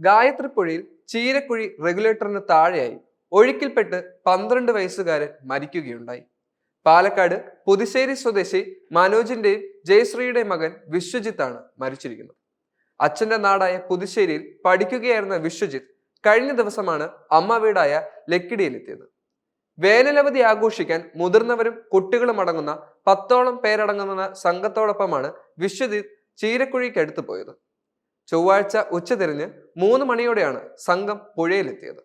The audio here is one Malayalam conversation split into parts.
ഗായത്രിപ്പുഴയിൽ ചീരക്കുഴി റെഗുലേറ്ററിന് താഴെയായി ഒഴുക്കിൽപ്പെട്ട് പന്ത്രണ്ട് വയസ്സുകാരൻ മരിക്കുകയുണ്ടായി. പാലക്കാട് പുതുശ്ശേരി സ്വദേശി മനോജിന്റെയും ജയശ്രീയുടെ മകൻ വിശ്വജിത്താണ് മരിച്ചിരിക്കുന്നത്. അച്ഛന്റെ നാടായ പുതുശ്ശേരിയിൽ പഠിക്കുകയായിരുന്ന വിശ്വജിത്ത് കഴിഞ്ഞ ദിവസമാണ് അമ്മ വീടായ ലക്കിടിയിലെത്തിയത്. വേനലവധി ആഘോഷിക്കാൻ മുതിർന്നവരും കുട്ടികളും അടങ്ങുന്ന പത്തോളം പേരടങ്ങുന്ന സംഘത്തോടൊപ്പമാണ് വിശ്വജിത്ത് ചീരക്കുഴിക്കടുത്ത് പോയത്. ചൊവ്വാഴ്ച ഉച്ചതിരിഞ്ഞ് മൂന്ന് മണിയോടെയാണ് സംഘം പുഴയിലെത്തിയത്.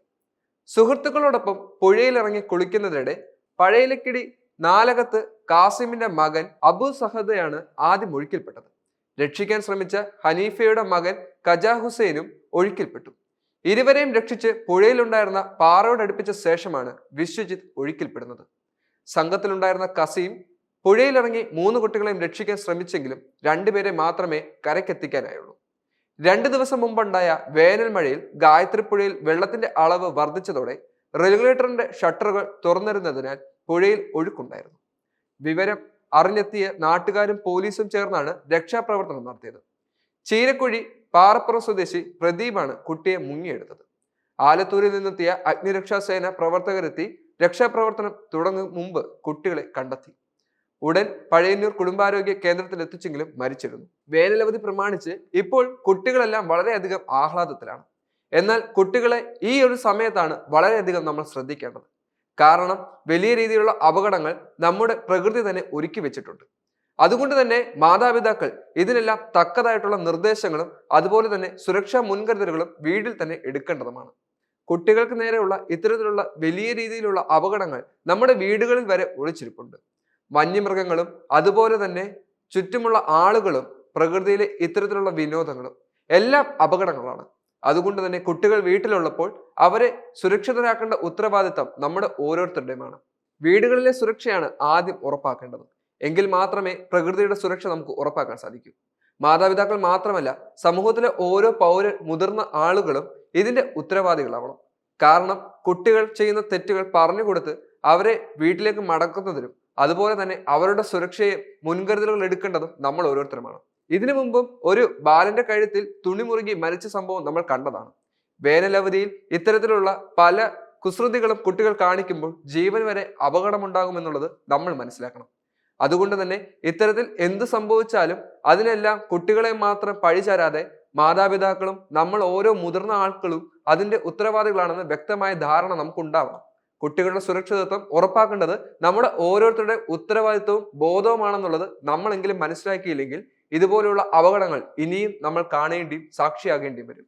സുഹൃത്തുക്കളോടൊപ്പം പുഴയിലിറങ്ങി കുളിക്കുന്നതിനിടെ പഴയലക്കിടി നാലകത്ത് കാസിമിന്റെ മകൻ അബു സഹദയാണ് ആദ്യം ഒഴുക്കിൽപ്പെട്ടത്. രക്ഷിക്കാൻ ശ്രമിച്ച ഹനീഫയുടെ മകൻ കജാ ഹുസൈനും ഒഴുക്കിൽപ്പെട്ടു. ഇരുവരെയും രക്ഷിച്ച് പുഴയിലുണ്ടായിരുന്ന പാറയോടടുപ്പിച്ച ശേഷമാണ് വിശ്വജിത്ത് ഒഴുക്കിൽപ്പെടുന്നത്. സംഘത്തിലുണ്ടായിരുന്ന കസീം പുഴയിലിറങ്ങി മൂന്ന് കുട്ടികളെയും രക്ഷിക്കാൻ ശ്രമിച്ചെങ്കിലും രണ്ടുപേരെ മാത്രമേ കരക്കെത്തിക്കാനായുള്ളൂ രണ്ട് ദിവസം മുമ്പുണ്ടായ വേനൽ മഴയിൽ ഗായത്രിപ്പുഴയിൽ വെള്ളത്തിന്റെ അളവ് വർദ്ധിച്ചതോടെ റെഗുലേറ്ററിന്റെ ഷട്ടറുകൾ തുറന്നിരുന്നതിനാൽ പുഴയിൽ ഒഴുക്കുണ്ടായിരുന്നു. വിവരം അറിഞ്ഞെത്തിയ നാട്ടുകാരും പോലീസും ചേർന്നാണ് രക്ഷാപ്രവർത്തനം നടത്തിയത്. ചീരക്കുഴി പാറപ്പുറം സ്വദേശി പ്രദീപാണ് കുട്ടിയെ മുങ്ങിയെടുത്തത്. ആലത്തൂരിൽ നിന്നെത്തിയ അഗ്നിരക്ഷാസേന പ്രവർത്തകരെത്തി രക്ഷാപ്രവർത്തനം തുടങ്ങും മുമ്പ് കുട്ടികളെ കണ്ടെത്തി. ഉടൻ പഴയന്നൂർ കുടുംബാരോഗ്യ കേന്ദ്രത്തിൽ എത്തിച്ചെങ്കിലും മരിച്ചിരുന്നു. വേനലവധി പ്രമാണിച്ച് ഇപ്പോൾ കുട്ടികളെല്ലാം വളരെയധികം ആഹ്ലാദത്തിലാണ്. എന്നാൽ കുട്ടികളെ ഈ ഒരു സമയത്താണ് വളരെയധികം നമ്മൾ ശ്രദ്ധിക്കേണ്ടത്. കാരണം വലിയ രീതിയിലുള്ള അപകടങ്ങൾ നമ്മുടെ പ്രകൃതി തന്നെ ഒരുക്കി വെച്ചിട്ടുണ്ട്. അതുകൊണ്ട് തന്നെ മാതാപിതാക്കൾ ഇതിനെല്ലാം തക്കതായിട്ടുള്ള നിർദ്ദേശങ്ങളും അതുപോലെ തന്നെ സുരക്ഷാ മുൻകരുതലുകളും വീട്ടിൽ തന്നെ എടുക്കേണ്ടതുമാണ്. കുട്ടികൾക്ക് നേരെയുള്ള ഇത്തരത്തിലുള്ള വലിയ രീതിയിലുള്ള അപകടങ്ങൾ നമ്മുടെ വീടുകളിൽ വരെ ഒളിച്ചിരിപ്പുണ്ട്. വന്യമൃഗങ്ങളും അതുപോലെ തന്നെ ചുറ്റുമുള്ള ആളുകളും പ്രകൃതിയിലെ ഇത്തരത്തിലുള്ള വിനോദങ്ങളും എല്ലാം അപകടങ്ങളാണ്. അതുകൊണ്ട് തന്നെ കുട്ടികൾ വീട്ടിലുള്ളപ്പോൾ അവരെ സുരക്ഷിതരാക്കേണ്ട ഉത്തരവാദിത്തം നമ്മുടെ ഓരോരുത്തരുടെയുമാണ്. വീടുകളിലെ സുരക്ഷയാണ് ആദ്യം ഉറപ്പാക്കേണ്ടത്. എങ്കിൽ മാത്രമേ പ്രകൃതിയുടെ സുരക്ഷ നമുക്ക് ഉറപ്പാക്കാൻ സാധിക്കൂ. മാതാപിതാക്കൾ മാത്രമല്ല സമൂഹത്തിലെ ഓരോ പൗര മുതിർന്ന ആളുകളും ഇതിന്റെ ഉത്തരവാദികളാവണം. കാരണം കുട്ടികൾ ചെയ്യുന്ന തെറ്റുകൾ പറഞ്ഞു കൊടുത്ത് അവരെ വീട്ടിലേക്ക് മടക്കുന്നതിനും അതുപോലെ തന്നെ അവരുടെ സുരക്ഷയെ മുൻകരുതലുകൾ എടുക്കേണ്ടതും നമ്മൾ ഓരോരുത്തരുമാണ്. ഇതിനു മുമ്പും ഒരു ബാലന്റെ കഴുത്തിൽ തുണി മുറുകി മരിച്ച സംഭവം നമ്മൾ കണ്ടതാണ്. വേനലവധിയിൽ ഇത്തരത്തിലുള്ള പല കുസൃതികളും കുട്ടികൾ കാണിക്കുമ്പോൾ ജീവൻ വരെ അപകടമുണ്ടാകുമെന്നുള്ളത് നമ്മൾ മനസ്സിലാക്കണം. അതുകൊണ്ട് തന്നെ ഇത്തരത്തിൽ എന്ത് സംഭവിച്ചാലും അതിനെല്ലാം കുട്ടികളെ മാത്രം പഴിചാരാതെ മാതാപിതാക്കളും നമ്മൾ ഓരോ മുതിർന്ന ആൾക്കളും അതിന്റെ ഉത്തരവാദികളാണെന്ന് വ്യക്തമായ ധാരണ നമുക്കുണ്ടാവണം. കുട്ടികളുടെ സുരക്ഷിതത്വം ഉറപ്പാക്കേണ്ടത് നമ്മുടെ ഓരോരുത്തരുടെ ഉത്തരവാദിത്വവും ബോധവുമാണെന്നുള്ളത് നമ്മളെങ്കിലും മനസ്സിലാക്കിയില്ലെങ്കിൽ ഇതുപോലെയുള്ള അപകടങ്ങൾ ഇനിയും നമ്മൾ കാണേണ്ടിയും സാക്ഷിയാകേണ്ടിയും വരും.